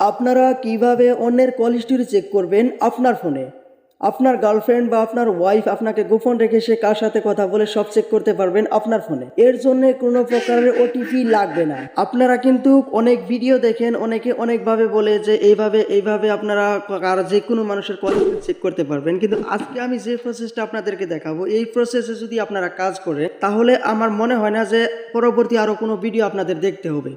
আপনারা কীভাবে অন্যের কল হিস্টোরি চেক করবেন আপনার ফোনে আপনার গার্লফ্রেন্ড বা আপনার ওয়াইফ আপনাকে গোপন রেখে সে কার সাথে কথা বলে সব চেক করতে পারবেন আপনার ফোনে এর জন্য কোনো প্রকারের ওটিপি লাগবে না। আপনারা কিন্তু অনেক ভিডিও দেখেন, অনেকে অনেকভাবে বলে যে এইভাবে এইভাবে আপনারা কার যে কোনো মানুষের কল চেক করতে পারবেন। কিন্তু আজকে আমি যে প্রসেসটা আপনাদেরকে দেখাবো, এই প্রসেসে যদি আপনারা কাজ করে তাহলে আমার মনে হয় না যে পরবর্তী আরও কোনো ভিডিও আপনাদের দেখতে হবে।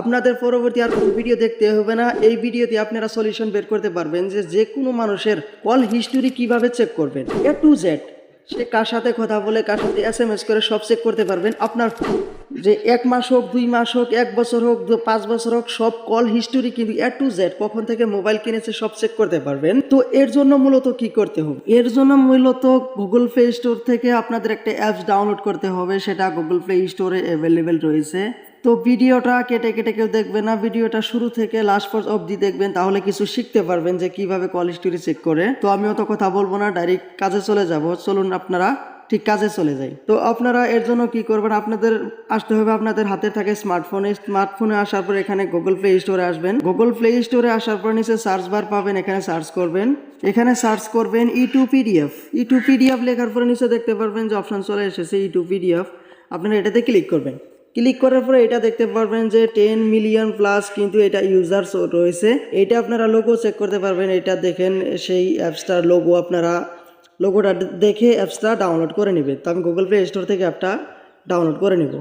আপনাদের পরবর্তী আর কোনো ভিডিও দেখতে হবে না। এই ভিডিওতে আপনারা সলিউশন বের করতে পারবেন যে যে কোনো মানুষের কল হিস্টোরি কীভাবে চেক করবেন। এ টু জেড সে কার সাথে কথা বলে, কার সাথে এস এম এস করে সব চেক করতে পারবেন। আপনার যে এক মাস হোক, দুই মাস হোক, এক বছর হোক পাঁচ বছর হোক, সব কল হিস্টোরি কিন্তু এ টু জেড কখন থেকে মোবাইল কিনেছে সব চেক করতে পারবেন। তো এর জন্য মূলত কি করতে হবে? এর জন্য মূলত গুগল প্লে স্টোর থেকে আপনাদের একটা অ্যাপস ডাউনলোড করতে হবে। সেটা গুগল প্লে স্টোরে অ্যাভেলেবেল রয়েছে। তো ভিডিওটা কেটে কেটে কেউ দেখবে না, ভিডিওটা শুরু থেকে লাস্ট পর্যন্ত অবধি দেখবেন, তাহলে কিছু শিখতে পারবেন যে কীভাবে কল হিস্টোরি চেক করে। তো আমি অত কথা বলব না ডাইরেক্ট কাজে চলে যাব। চলুন আপনারা ঠিক কাজে চলে যাই। তো আপনারা এর জন্য কি করবেন? আপনাদের আসতে হবে আপনাদের হাতে থাকে স্মার্টফোনে স্মার্টফোনে আসার পর এখানে গুগল প্লে স্টোরে আসবেন। গুগল প্লে স্টোরে আসার পর নিচে সার্চ বার পাবেন, এখানে সার্চ করবেন। এখানে সার্চ করবেন E to PDF E to PDF লেখার পরে নিচে দেখতে পারবেন যে অপশন চলে এসেছে ই টু পিডিএফ আপনারা এটাতে ক্লিক করবেন। ক্লিক করার পরে এটা দেখতে পারবেন যে টেন মিলিয়ন প্লাস কিন্তু এটা ইউজার্স রয়েছে। এটা আপনারা লোগো চেক করতে পারবেন। এটা দেখেন সেই অ্যাপসটার লোগো আপনারা লোগোটা দেখে অ্যাপসটা ডাউনলোড করে নেবেন। তো আমি গুগল প্লে স্টোর থেকে অ্যাপটা ডাউনলোড করে নেব।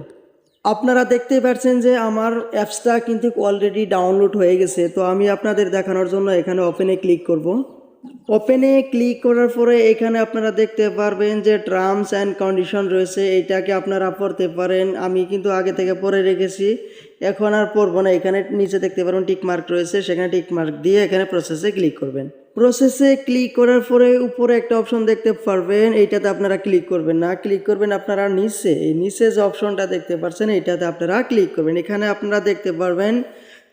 আপনারা দেখতেই পাচ্ছেন যে আমার অ্যাপসটা কিন্তু অলরেডি ডাউনলোড হয়ে গেছে। তো আমি আপনাদের দেখানোর জন্য এখানে ওপেনে ক্লিক করব। ওপেনে ক্লিক করার পরে এখানে আপনারা দেখতে পারবেন যে টার্মস অ্যান্ড কন্ডিশন রয়েছে, এটাকে আপনারা পড়তে পারেন। আমি কিন্তু আগে থেকে পড়ে রেখেছি। এখন আর পড়ব না। এখানে নিচে দেখতে পারবেন টিক মার্ক রয়েছে, সেখানে টিক মার্ক দিয়ে এখানে প্রসেসে ক্লিক করবেন। প্রসেসে ক্লিক করার পরে উপরে একটা অপশন দেখতে পারবেন এইটাতে আপনারা ক্লিক করবেন না। ক্লিক করবেন আপনারা নিচে। এই নিচে যে অপশনটা দেখতে পাচ্ছেন এইটাতে আপনারা ক্লিক করবেন। এখানে আপনারা দেখতে পারবেন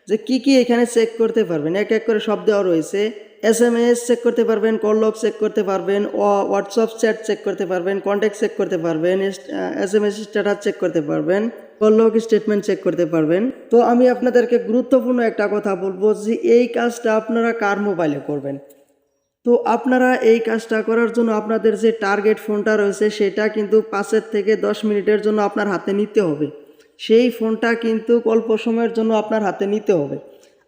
যে কি কি এখানে চেক করতে পারবেন। এক এক করে সব দেওয়া রয়েছে। এস এম এস চেক করতে পারবেন কল লগ চেক করতে পারবেন হোয়াটসঅ্যাপ চ্যাট চেক করতে পারবেন কন্ট্যাক্ট চেক করতে পারবেন S M S status check করতে পারবেন কল লগ স্টেটমেন্ট চেক করতে পারবেন। তো আমি আপনাদেরকে গুরুত্বপূর্ণ একটা কথা বলব যে এই কাজটা আপনারা কার মোবাইলে করবেন? তো আপনারা এই কাজটা করার জন্য আপনাদের যে টার্গেট ফোনটা রয়েছে, সেটা কিন্তু পাঁচের থেকে দশ মিনিটের জন্য আপনার হাতে নিতে হবে। সেই ফোনটা কিন্তু অল্প সময়ের জন্য আপনার হাতে নিতে হবে।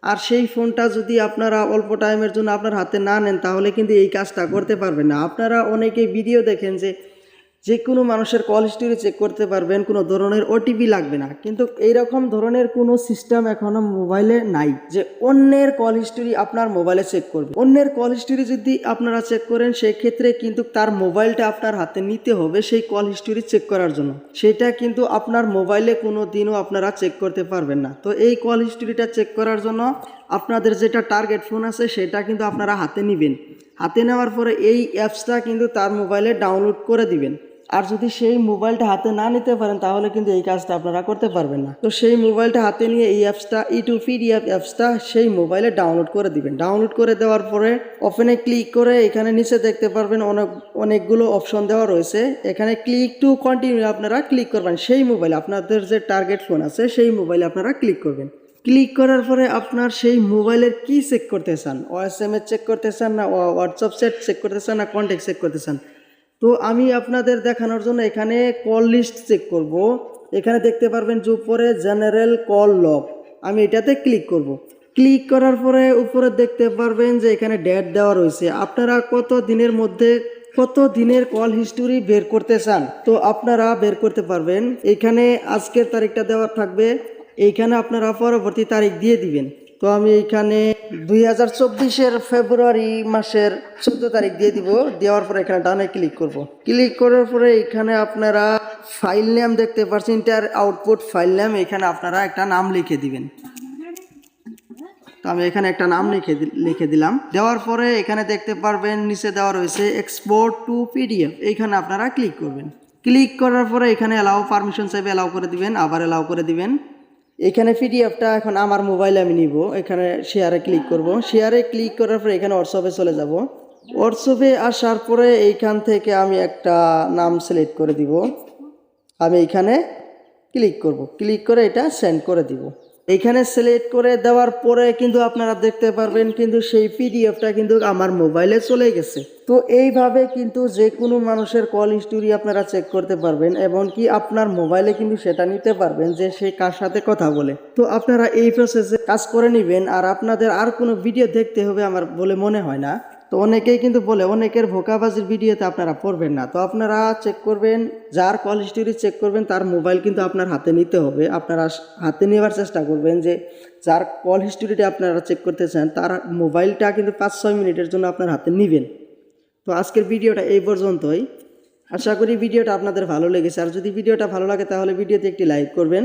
আর সেই ফোনটা যদি আপনারা অল্প টাইমের জন্য আপনার হাতে না নেন, তাহলে কিন্তু এই কাজটা করতে পারবেন না। আপনারা অনেকেই ভিডিও দেখেন যে যে কোনো মানুষের কল হিস্টোরি চেক করতে পারবেন, কোনো ধরনের ওটিপি লাগবে না। কিন্তু এইরকম ধরনের কোনো সিস্টেম এখনও মোবাইলে নাই যে অন্যের কল হিস্টোরি আপনার মোবাইলে চেক করবে। অন্যের কল হিস্টোরি যদি আপনারা চেক করেন সেই ক্ষেত্রে কিন্তু তার মোবাইলটা আপনার হাতে নিতে হবে সেই কল হিস্টোরি চেক করার জন্য। সেটা কিন্তু আপনার মোবাইলে কোনো দিনও আপনারা চেক করতে পারবেন না। তো এই কল হিস্টোরিটা চেক করার জন্য আপনাদের যেটা টার্গেট ফোন আছে, সেটা কিন্তু আপনারা হাতে নেবেন। হাতে নেওয়ার পরে এই অ্যাপসটা কিন্তু তার মোবাইলে ডাউনলোড করে দিবেন। আর যদি সেই মোবাইলটা হাতে না নিতে পারেন, তাহলে কিন্তু এই কাজটা আপনারা করতে পারবেন না। তো সেই মোবাইলটা হাতে নিয়ে এই অ্যাপসটা ই টু পিডিএফ অ্যাপসটা সেই মোবাইলে ডাউনলোড করে দিবেন। ডাউনলোড করে দেওয়ার পরে ওপেনে ক্লিক করে এখানে নিচে দেখতে পারবেন অনেক, অনেকগুলো অপশন দেওয়া রয়েছে। এখানে ক্লিক টু কন্টিনিউ আপনারা ক্লিক করবেন। সেই মোবাইল আপনাদের যে টার্গেট ফোন আছে, সেই মোবাইলে আপনারা ক্লিক করবেন। ক্লিক করার পরে আপনার সেই মোবাইলের কি চেক করতে চান? ও এস এম চেক করতে চান না হোয়াটসঅ্যাপ সেট চেক করতে চান না কন্ট্যাক্ট চেক করতে চান? তো আমি আপনাদের দেখানোর জন্য এখানে কল লিস্ট চেক করব। এখানে দেখতে পারবেন যে উপরে জেনারেল কল লগ আমি এটাতে ক্লিক করব। ক্লিক করার পরে উপরে দেখতে পারবেন যে এখানে ডেট দেওয়া রয়েছে। আপনারা কত দিনের মধ্যে কত দিনের কল হিস্টোরি বের করতে চান? তো আপনারা বের করতে পারবেন। এখানে আজকের তারিখটা দেওয়া থাকবে। এইখানে আপনারা পরবর্তী তারিখ দিয়ে দিবেন। তো আমি এখানে দুই হাজার চব্বিশের ফেব্রুয়ারি মাসের চোদ্দ তারিখ দিয়ে দিব। দেওয়ার পরে এখানে ডানে ক্লিক করব। ক্লিক করার পরে এখানে আপনারা ফাইল নেম দেখতে পাচ্ছেন, ইন্টার আউটপুট ফাইল নেম। এখানে আপনারা একটা নাম লিখে দিবেন। তো আমি এখানে একটা নাম লিখে লিখে দিলাম। দেওয়ার পরে এখানে দেখতে পারবেন, নিচে দেওয়া রয়েছে এক্সপোর্ট টু পিডিএফ এইখানে আপনারা ক্লিক করবেন। ক্লিক করার পরে এখানে অ্যালাউ পারমিশন চাইবে অ্যালাউ করে দিবেন, আবার অ্যালাউ করে দিবেন। এখানে পিডিএফটা এখন আমার মোবাইলে আমি নিব। এখানে শেয়ারে ক্লিক করব। শেয়ারে ক্লিক করার পরে এখানে হোয়াটসঅ্যাপে চলে যাব। হোয়াটসঅ্যাপে আসার পরে এইখান থেকে আমি একটা নাম সিলেক্ট করে দিব। আমি এখানে ক্লিক করব। ক্লিক করে এটা সেন্ড করে দিব। এখানে সিলেক্ট করে দেওয়ার পরে কিন্তু আপনারা দেখতে পারবেন কিন্তু সেই পিডিএফটা কিন্তু আমার মোবাইলে চলে গেছে। তো এইভাবে কিন্তু যে কোনো মানুষের কল হিস্টোরি আপনারা চেক করতে পারবেন এবং কি আপনার মোবাইলে কিন্তু সেটা নিতে পারবেন যে সে কার সাথে কথা বলে। তো আপনারা এই প্রসেসে কাজ করে নেবেন আর আপনাদের আর কোনো ভিডিও দেখতে হবে আমার বলে মনে হয় না। তো অনেকেই কিন্তু বলে, অনেকের ভোকাবাজির ভিডিওতে আপনারা পড়বেন না। তো আপনারা চেক করবেন, যার কল হিস্টোরি চেক করবেন, তার মোবাইল কিন্তু আপনার হাতে নিতে হবে। আপনারা হাতে নেওয়ার চেষ্টা করবেন যে, যার কল হিস্টোরিটা আপনারা চেক করতে চান, তার মোবাইলটা কিন্তু পাঁচ ছয় মিনিটের জন্য আপনার হাতে নেবেন। তো আজকের ভিডিওটা এই পর্যন্তই। আশা করি ভিডিওটা আপনাদের ভালো লেগেছে। আর যদি ভিডিওটা ভালো লাগে, তাহলে ভিডিওতে একটি লাইক করবেন।